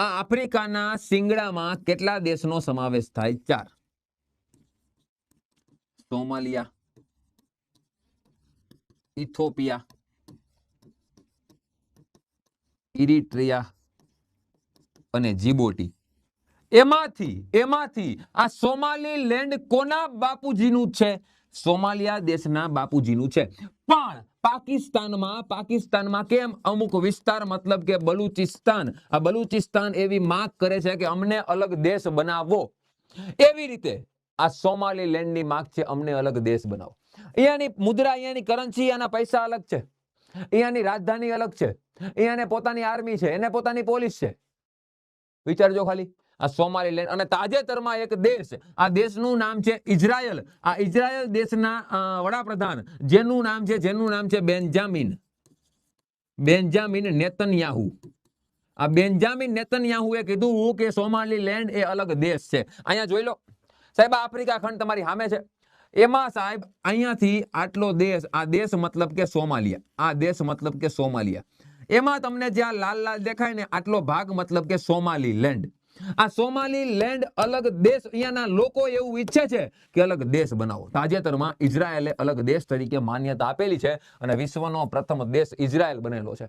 આ આફ્રિકાના સિંગડામાં કેટલા દેશનો સમાવેશ થાય? ચાર. સોમાલિયા, ઇથોપિયા, ઇરિટ્રિયા અને જીબોટી. એમાંથી એમાંથી આ સોમાલી લેન્ડ કોના બાપુજીનું છે? સોમાલિયા દેશના બાપુજીનું છે. પણ પાકિસ્તાનમાં પાકિસ્તાનમાં કેમ? અમુક વિસ્તાર મતલબ કે બલુચિસ્તાન. આ બલુચિસ્તાન એવી માંગ કરે છે કે અમને અલગ દેશ બનાવો. એવી રીતે આ સોમાલી લેન્ડની માંગ છે, અમને અલગ દેશ બનાવો. અહીંયાની મુદ્રા, અહીંયાની કરન્સી આના પૈસા અલગ છે. અહીંયાની રાજધાની અલગ છે. અહીંયાને પોતાની આર્મી છે, એને પોતાની પોલીસ છે. વિચારજો ખાલી. આ સોમાલીલેન્ડ અને તાજેતરમાં એક દેશ, આ દેશનું નામ છે ઇઝરાયલ. આ ઇઝરાયલ દેશના વડાપ્રધાન. જેનું નામ છે, જેનું નામ છે બેન્જામિન. બેન્જામિન નેતન્યાહુ. આ બેન્જામિન નેતન્યાહુએ કીધું કે સોમાલીલેન્ડ એ અલગ દેશ છે. અહીંયા જોઈ લો. સાહેબ આફ્રિકા ખંડ તમારી સામે છે. એમાં સાહેબ, અહીંયાથી આટલો દેશ, આ દેશ મતલબ કે સોમાલિયા. આ દેશ મતલબ કે સોમાલિયા. એમાં તમને જ્યાં લાલ લાલ દેખાય ને, આટલો ભાગ મતલબ કે સોમાલી લેન્ડ આ સોમાલી લેન્ડ અલગ દેશ અહીંયાના લોકો એવું ઈચ્છે છે કે અલગ દેશ બનાવો. તાજેતરમાં ઇઝરાયેલે અલગ દેશ તરીકે માન્યતા આપેલી છે અને વિશ્વનો પ્રથમ દેશ ઇઝરાયલ બનેલો છે.